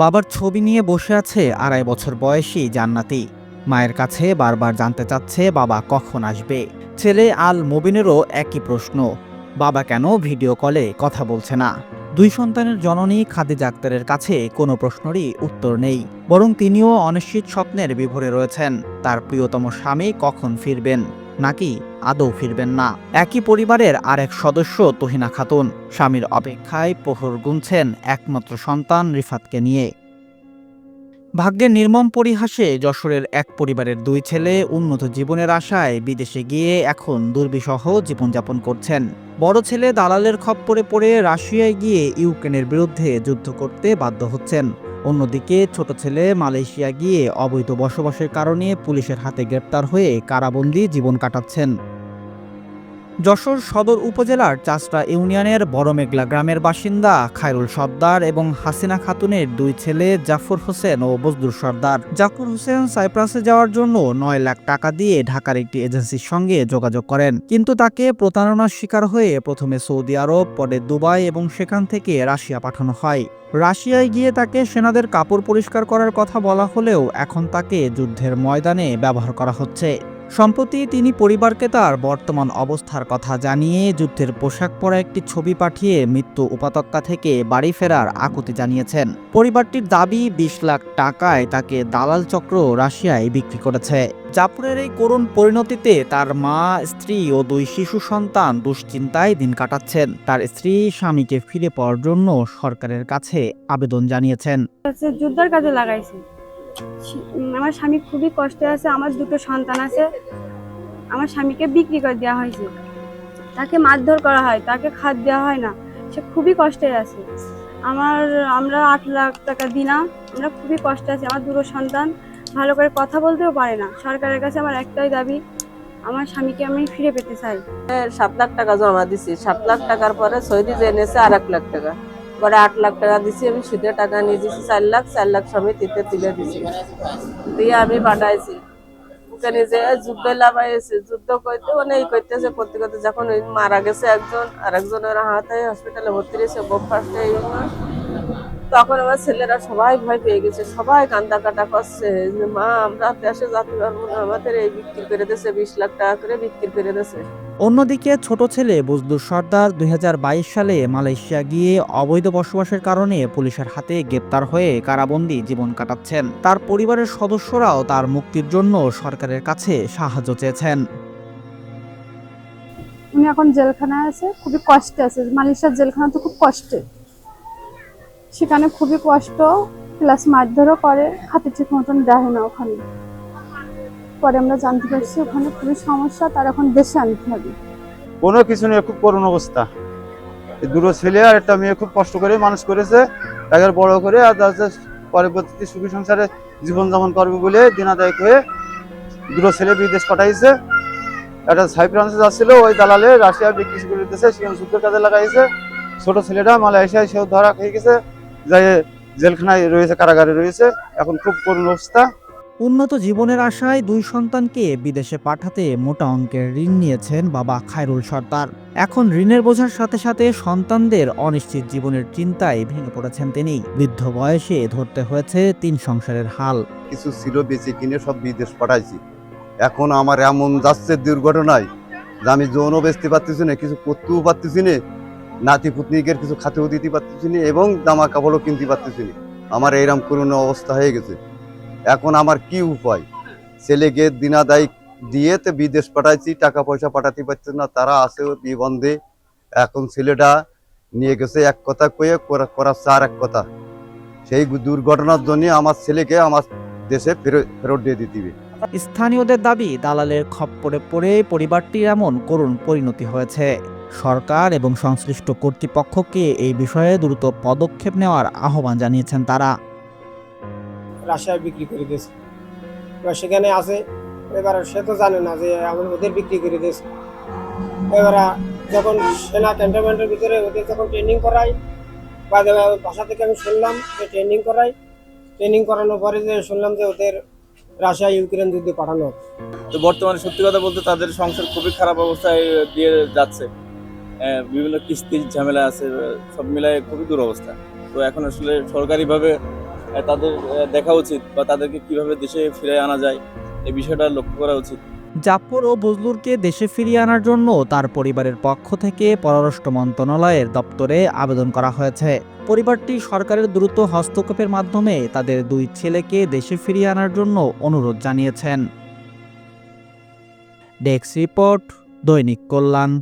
বাবার ছবি নিয়ে বসে আছে আড়াই বছর বয়সী জান্নাতি। মায়ের কাছে বারবার জানতে চাচ্ছে বাবা কখন আসবে। ছেলে আল মুবিনেরও একই প্রশ্ন, বাবা কেন ভিডিও কলে কথা বলছে না? দুই সন্তানের জননী খাদিজা আক্তারের কাছে কোনো প্রশ্নেরই উত্তর নেই, বরং তিনিও অনিশ্চিত স্বপ্নের বিভোরে রয়েছেন। তার প্রিয়তম স্বামী কখন ফিরবেন? নাকি আদৌ ফিরবেন না। একই পরিবারের আরেক সদস্য তহিনা খাতুন। স্বামীর অপেক্ষায় প্রহর গুনছেন একমাত্র সন্তান রিফাতকে নিয়ে। ভাগ্যের নির্মম পরিহাসে যশোরের এক পরিবারের দুই ছেলে উন্নত জীবনের আশায় বিদেশে গিয়ে এখন দুর্বিষহ জীবনযাপন করছেন। বড় ছেলে দালালের খপ্পরে পড়ে রাশিয়ায় গিয়ে ইউক্রেনের বিরুদ্ধে যুদ্ধ করতে বাধ্য হচ্ছেন। অন্যদিকে ছোট ছেলে মালয়েশিয়া গিয়ে অবৈধ বসবাসের কারণে পুলিশের হাতে গ্রেপ্তার হয়ে কারাবন্দী জীবন কাটাচ্ছেন। যশোর সদর উপজেলার চাষড়া ইউনিয়নের বড়মেঘলা গ্রামের বাসিন্দা খায়রুল সর্দার এবং হাসিনা খাতুনের দুই ছেলে জাফর হোসেন ও বজদুর সর্দার। জাফর হোসেন সাইপ্রাসে যাওয়ার জন্য নয় লাখ টাকা দিয়ে ঢাকার একটি এজেন্সির সঙ্গে যোগাযোগ করেন। কিন্তু তাকে প্রতারণার শিকার হয়ে প্রথমে সৌদি আরব, পরে দুবাই এবং সেখান থেকে রাশিয়া পাঠানো হয়। রাশিয়ায় গিয়ে তাকে সেনাদের কাপড় পরিষ্কার করার কথা বলা হলেও এখন তাকে যুদ্ধের ময়দানে ব্যবহার করা হচ্ছে। সম্প্রতি তিনি পরিবারকে তার বর্তমান অবস্থার কথা জানিয়ে যুদ্ধের পোশাক পরা একটি ছবি পাঠিয়ে মৃত্যু উপত্যকা থেকে বাড়ি ফেরার আকুতি জানিয়েছেন। পরিবারটির দাবি, বিশ লাখ টাকায় তাকে দালাল চক্র রাশিয়ায় বিক্রি করেছে। জাফরের এই করুণ পরিণতিতে তার মা, স্ত্রী ও দুই শিশু সন্তান দুশ্চিন্তায় দিন কাটাচ্ছেন। তার স্ত্রী স্বামীকে ফিরে পাওয়ার জন্য সরকারের কাছে আবেদন জানিয়েছেন। যুদ্ধের কাজে লাগাইছি। আমার স্বামী খুবই কষ্টে আছে, আমার দুটো সন্তান আছে। আমার স্বামীকে বিক্রি করে দেওয়া হয়েছে। তাকে মারধর করা হয়, তাকে খাদ দেওয়া হয় না। সে খুবই কষ্টে আছে। আমার, আমরা আট লাখ টাকা দিনা, আমরা খুবই কষ্টে আছি। আমার দুটো সন্তান ভালো করে কথা বলতেও পারে না। সরকারের কাছে আমার একটাই দাবি, আমার স্বামীকে আমি ফিরে পেতে চাই। সাত লাখ টাকা জমা দিছি। সাত লাখ টাকার পরে সৌদি জেনেছে আর এক লাখ টাকা। পরে আট লাখ টাকা দিছি আমি সুদে টাকা নিয়ে দিছি চার লাখ চার লাখ সমিতিতে তুলে দিছি। দিয়ে আমি পাঠাইছি ওখানে যে যুদ্ধ লাভাইছে যুদ্ধ করতে অনেক করতেছে করতে করতে যখন মারা গেছে একজন আর একজনের হাতে হসপিটালে ভর্তি রয়েছে, বোম ফার্স্টে তখন আমার ছেলেরা সবাই ভয় পেয়ে গেছে সবাই কান্দা কাটা করছে যে মা আমরা দেশে যেতে পারব না আমাদের এই বিক্রি করে দিয়েছে বিশ লাখ টাকা করে বিক্রি করে দিয়েছে। অন্যদিকে ছোট ছেলে বজদুর সর্দার দুই সালে মালয়েশিয়া গিয়ে অবৈধ বসবাসের কারণে পুলিশের হাতে গ্রেপ্তার হয়ে কারাবন্দী জীবন কাটাচ্ছেন। তার পরিবারের সদস্যরাও তার মুক্তির জন্য সরকারের কাছে সাহায্য চেয়েছেন। উনি এখন জেলখানায় আছে খুবই কষ্টে আছে। মালয়েশিয়ার জেলখানা তো খুব কষ্টে। সেখানে খুবই কষ্ট প্লাস মারধরও করে খাতে ঠিক মতন দেয় না ওখানে। পরে আমরা জানতে পারছি ওখানে খুবই সমস্যা, তার এখন দেশে আনতে হবে। কোনো কিছু নিয়ে খুব করুণ অবস্থা। দুটো ছেলে আর একটা মেয়ে খুব কষ্ট করে মানুষ করেছে তাকে বড় করে আর তাদের পরবর্তীতে সুখী সংসারে জীবনযাপন করবে বলে দিনাদায়ক হয়ে দুটো ছেলে বিদেশ পাঠাইছে। একটা সাইপ্রান্সে যাচ্ছিল, ওই দালালে রাশিয়া বিক্রি করে দিতেছে সেখানে যুদ্ধের কাজে লাগাইছে। ছোট ছেলেটা মালয়েশিয়ায় সেও ধরা খেয়ে গেছে। যাই জেলখানায় রয়েছে কারাগারে রয়েছে। এখন খুব করুণ অবস্থা। উন্নত জীবনের আশায় দুই সন্তানকে বিদেশে পাঠাতে মোটা অঙ্কের ঋণ নিয়েছেন বাবা খায়রুল সর্দার। এখন ঋণের বোঝার সাথে সাথে সন্তানদের অনিশ্চিত জীবনের চিন্তায় ভেঙে পড়েছেন তিনি। বৃদ্ধ বয়সে ধরতে হয়েছে তিন সংসারের হাল। কিছু ছিল বেঁচে কিনে সব বিদেশ পাঠাইছি। এখন আমার এমন যাচ্ছে দুর্ঘটনায় যে আমি যৌনও বেচতে পারতেছি না কিছু করতেও পারতেছি না। নাতি পুতনিকের কিছু খাতেও দিতে পারতেছি না এবং জামা কাপড়ও কিনতে পারতেছি না আমার এইরকম করুণ অবস্থা হয়ে গেছে। এখন আমার কি উপায়? ছেলেকে দিনাদায়ী দিয়ে তো বিদেশ পাঠাইছি টাকা পয়সা পাঠাতে পারছে না, তারা আছে বিবন্ধে এখন ছেলেটা নিয়ে গেছে এক কথা কয়ে, করা- করাচ্ছে আর এক কথা। সেই দুর্ঘটনার জন্য আমার ছেলেকে আমার দেশে ফেরত ফেরত দিয়ে দিতে স্থানীয়দের দাবি, দালালের খপ্পরে পড়ে পরিবারটির এমন করুণ পরিণতি হয়েছে। সরকার এবং সংশ্লিষ্ট কর্তৃপক্ষকে এই বিষয়ে দ্রুত পদক্ষেপ নেওয়ার আহ্বান জানিয়েছেন তারা। রাশিয়ায় বিক্রি করে দিয়েছে। এবার সেখানে আছে এবার সে তো জানে না যে আমার ওদের বিক্রি করে দিয়েছে। এবার যখন সেনা ক্যান্টনমেন্টের ভিতরে ওদের যখন ট্রেনিং করাই বা বাসা থেকে আমি শুনলাম যে ট্রেনিং করাই ট্রেনিং করানোর পরে যে শুনলাম যে ওদের রাশিয়া ইউক্রেন যুদ্ধে পাঠানো। তো বর্তমানে সত্যি কথা বলতে তাদের সংসার খুবই খারাপ অবস্থায় দিয়ে যাচ্ছে। বিভিন্ন কিস্তির ঝামেলা আছে, সব মিলায় খুবই দুরবস্থা। তো এখন আসলে সরকারিভাবে তাদের দেখা উচিত বা তাদেরকে কীভাবে দেশে ফিরে আনা যায়, এই বিষয়টা লক্ষ্য করা উচিত। জাফর ও বজলুরকে দেশে ফিরিয়ে আনার জন্য তার পরিবারের পক্ষ থেকে পররাষ্ট্র মন্ত্রণালয়ের দপ্তরে আবেদন করা হয়েছে। পরিবারটি সরকারের দ্রুত হস্তক্ষেপের মাধ্যমে তাদের দুই ছেলেকে দেশে ফিরিয়ে আনার জন্য অনুরোধ জানিয়েছেন। ডেস্ক রিপোর্ট, দৈনিক কল্যাণ।